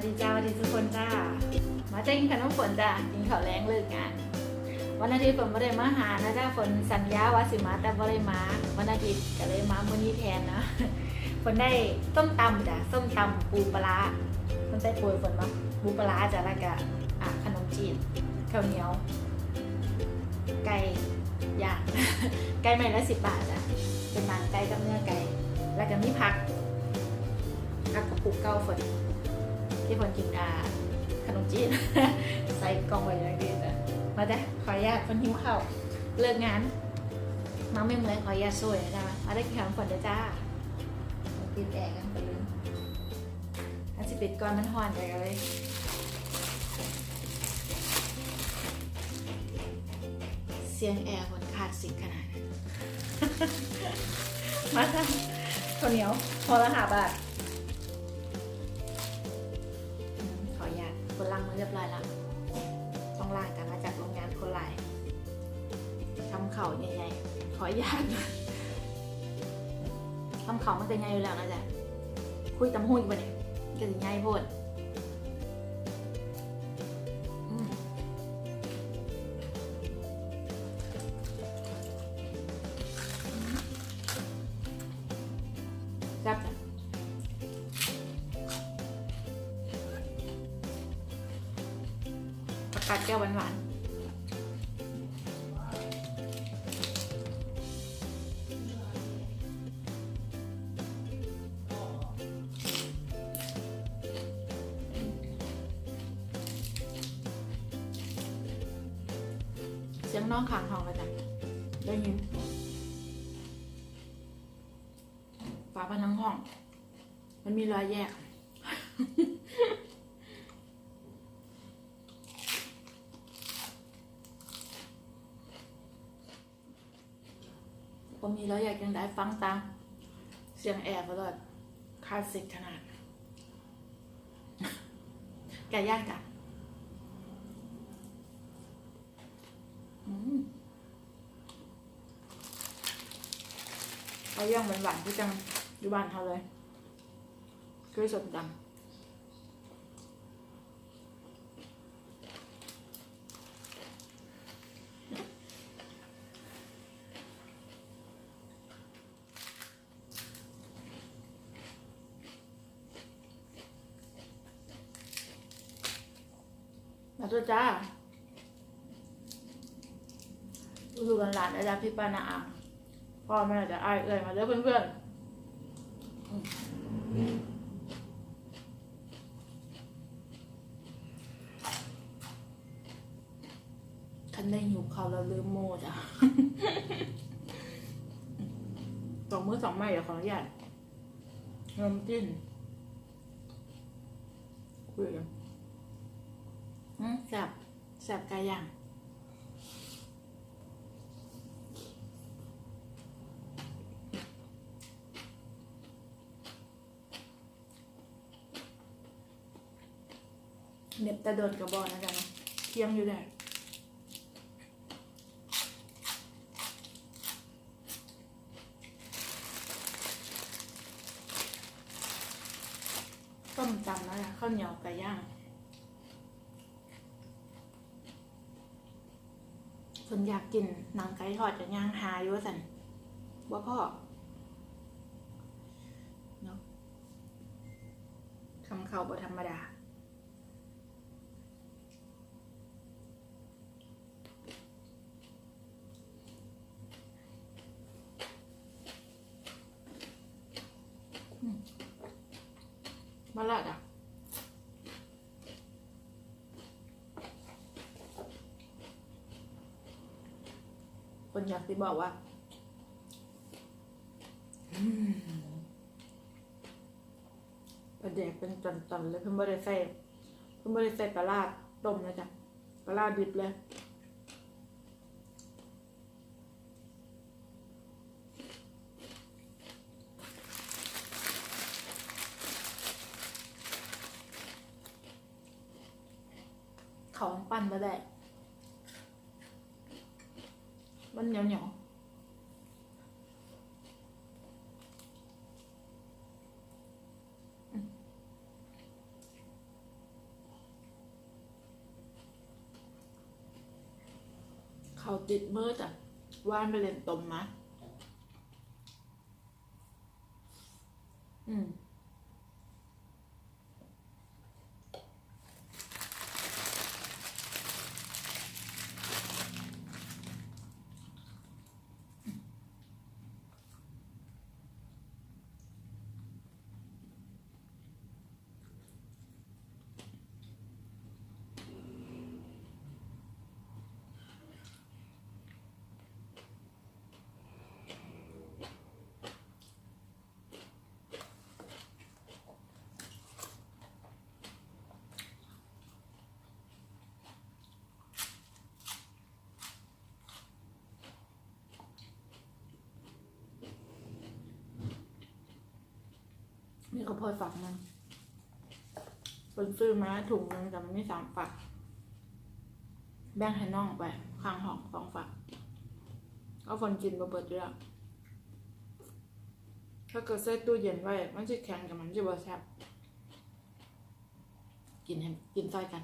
วัสดีจ้าสวัสดีทุกคนจ้า มาเจ้ากินขนมฝนจ้ากินข้าวแรงเลิกงาน วันอาทิตย์ฝนไม่ได้มาหานะจ้าฝนสัญญาว่าสิมาแต่ไม่ได้มา วันอาทิตย์ก็เลยมามื้อนี้แทนนะฝนได้ส้มตำจ้ะส้มตำปูปลาฝนใส่ปูฝนมาปูปลาร้าจ้ะแล้วก็อะขนมจีนข้าวเหนียว ไก่ย่างไก่ไม่ละสิบบาทจ้ะเป็นหนังไก่กับเนื้อไก่ แล้วก็มีผักกับกระปุกเก้าฝน ที่ฝนกินอ่าขนมจีน ใส่กล่องไว้อย่างดีจ้ะมาจ้ะขออนุญาตคนหิวข้าวเลิกงาน มาไม่เหมือนขออนุญาตสวยนะจ๊ะมาได้กินขนมฝนเดจ้าปิดแอร์กันไปเลยอันสิปิดก่อนมันห่อนไปเลยเสียงแอร์บนคลาสสิกขนาดนั้มาจ้ะข้าวเหนียวพอละหาบาท ญาตนะทำเขามันเป็นไงอยู่แล้วนะจ๊ะคุยตำหุ่ยมาเนี่ยก็สิง่ายโพดอืมจับประกาศแก้วหวาน ๆเสียงน้องขางห้องแล้วจ้ะได้ยินฝาผนังห้อง มันมีรอยแยก ผมมีแล้วอยกยังได้ฟังตามเสียงแอร์ตลอดคลาสสิกขนาดไก่ยางจ้ะอืม เอาย่างหวานๆที่จังอยู่บ้านเขาเลยคือสดดำมาตัวจ้า ดูกันหลานอาจารย์พี่ป้านาอาพ่อแม่จะอายเอ่ยมาเด้อเพื่อนๆคันได้หิวเขาแล้วลืมโมจ้ะสองมือสองไม้เดี๋ยวขออนุญาตนมจิ้นคุยกันแซ่บแซ่บไก่ย่าง เน็บแต่โดนกระบอกนะจ๊ะเนาะเคียงอยู่ได้ต้มจำนะจ๊ะข้าวเหนียวไก่ย่างส่วนอยากกินหนังไก่ทอดจะย่างหาอยู่ว่าสันว่าพ่อเนาะคำเขาบ่ธรรมดา อื มาละอะคนอยากที่บอกว่าปลาแดกเป็นตอนๆเลยเพิ่งบริใส่เพิ่งบริใส่ปลาลาดต้มนะจ๊ะปลาลาดดิบเลย เขาปั่นมาได้มันเหนียวเหนียวเขาติดมือจ้ะว่านไปเล่นตมนะ นี่เขาพอฝักมันคนซื้อมาถุงนึงแต่มันไม่สามฝัก แบ่งให้น้องไปข้างห้องสองฝักเอาฝนกินบะเบิดอยู่แล้วถ้าเกิดใส่ตู้เย็นไว้ มันจะแข็งกับมันจะบ่แซ่บกินให้กินซอยกัน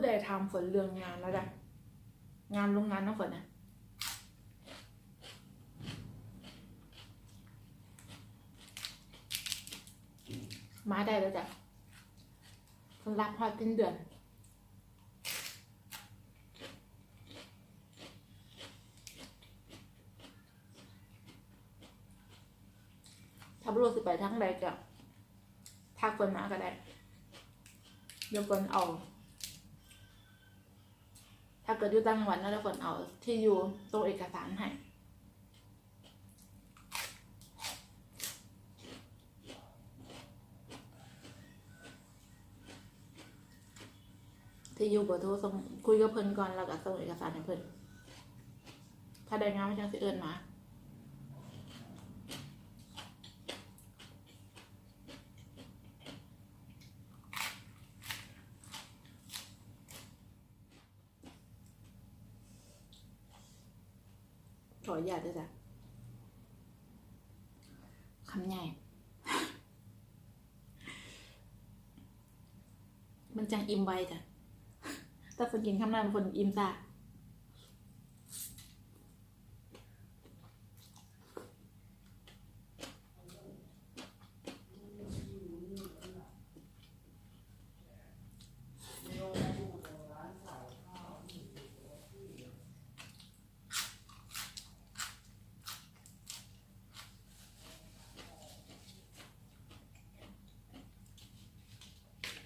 ผู้ใดทำฝนเรื่องงานแล้วจ้ะงานโรงงานน้องฝนนะมาได้แล้วจ้ะคนรับพอสิ้นเดือนถ้าบรู้สิไปทั้งใดก็ทักคนมาก็ได้เดี๋ยวคนเอา ถ้าเกิดอยู่ต่างจังหวัดแล้วฝนเอาที่อยู่ตรงเอกสารให้ที่อยู่เบอร์โทรส่งคุยกับเพิ่นก่อนแล้วก็ส่งเอกสารให้เพิ่นถ้าได้งานมันจังสิเอิ้นมา ขออนุญาตด้วยจ้ะคำใหญ่ มันจังอิ่มไวจ้ะแต่คนกินคำนั้นคนอิ่มจ้ะ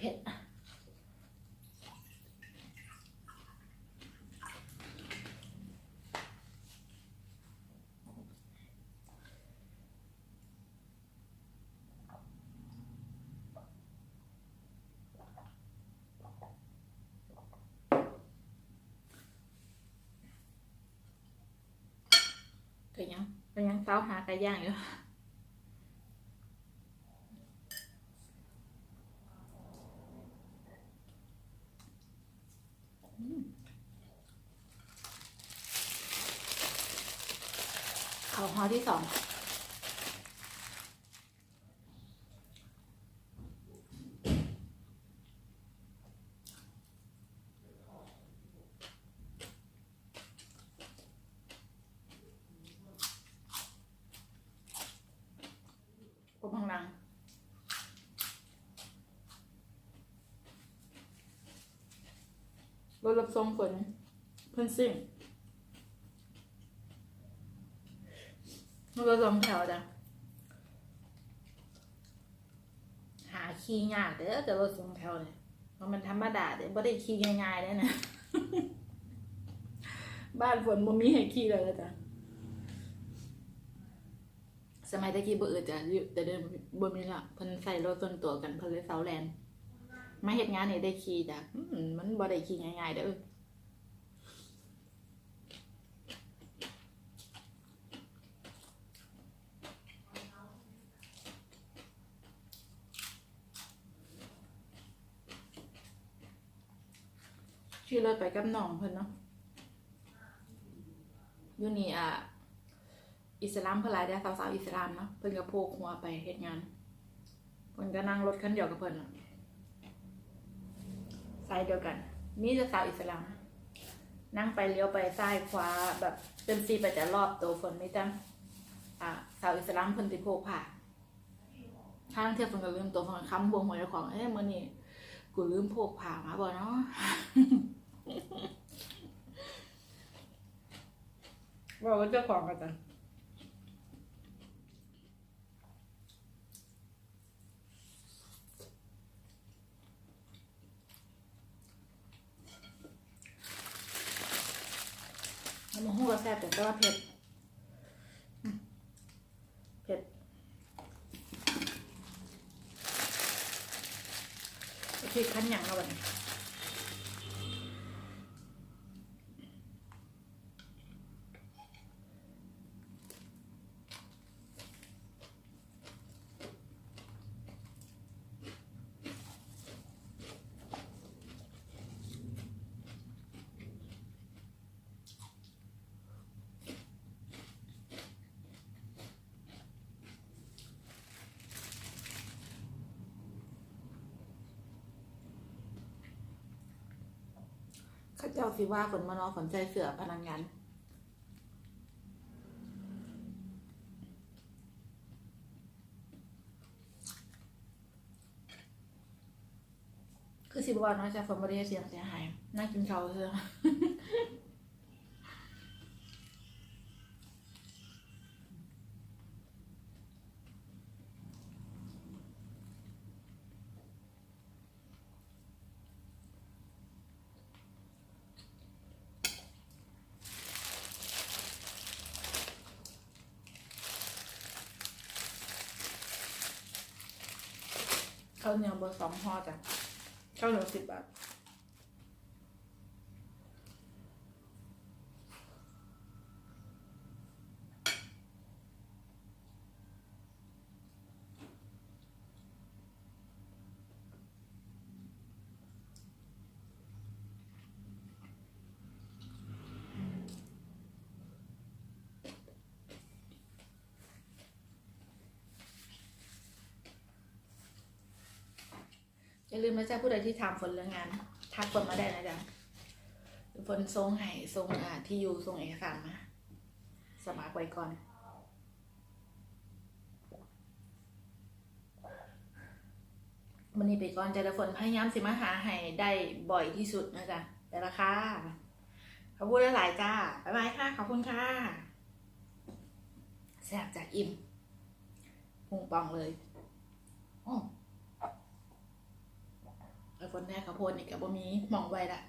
เผ็ดอะก็ยังก็ยังเต้าหาไก่ย่างอยู่ เขาฮอที่สองกบพังนัง รถรับส่งฝนเพิ่นซิ่งมันก็สองแถวจ้ะหาขี่ยากเด้อแต่รถสองแถวเนี่ยเพราะมันธรรมดาเด้อไม่ได้ขี่ง่ายๆได้นะบ้านฝนบ่มีให้ขี่เลยจ้ะสมัยตะกี้บ่เอือจ้ะแต่เดินบ่มีละเพิ่นใส่รถส่วนตัวกันเพิ่นเลยเซาแลนด์ มาเฮ็ดงานนี่ได้ขี่จ้ะมันบ่ได้ขี่ง่ายๆเด้อขี่รถไปกับน้องเพิ่นเนาะอยู่นี่อะอิสลามเพิ่นหลายได้อสาวๆอิสลามเนาะเพิ่นก็โพกหัวไปเฮ็ดงานเพิ่นก็นั่งรถคันเดียวกับเพิ่น อะสายเดียวกันมีแต่สาวอิสลาม นั่งไปเลี้ยวไปซ้ายขวาแบบเต็มซีไปแต่รอบตัวฝนนี่จังอะสาวอิสลามเพิ่นสิโพกผ้าทางเทียบเพิ่นก็ลืมตัวเพิ่นก็ค้ำบวงหัวเจ้าของเอ้ยมื้อนี้กูลืมโพกผ้ามาบ่เนาะบอกว่าเจ้าของกันจ้ะ น้ำมันหูก็แซ่บแต่ก็ว่าเผ็ดอืมเผ็ดโอเคขั้นอย่างเราบัดนี้ เข้าเจ้าสิว่าฝนมานอนฝนใจเสือพลังงานคือสิบวันน้อยจากฝนบริเสียงเสียหายน่ากินเขาเถอ ข้าวเหนียวเบอร์สองห่อจ้ะข้าวเหนียวสิบบาท อย่าลืมนะจ๊ะผู้ใดที่ถามฝนเรื่องงานทักฝนมาได้นะจ๊ะฝนทรงไห้ทรงอ่าที่อยู่ทรงเอกสารมาสมัครไว้ก่อนมันนี้ไปก่อนใจละฝนพยายามสิมาหาให้ได้บ่อยที่สุดนะจ๊ะแต่ละค่ะขอบคุณหลายจ้าบ๊ายบายค่ะขอบคุณค่ะแซ่บจากอิ่มพุงปองเลยอ้ไอ้ คนแรกข้าวโพดนี่ก็บ่มีหมองไว้ละ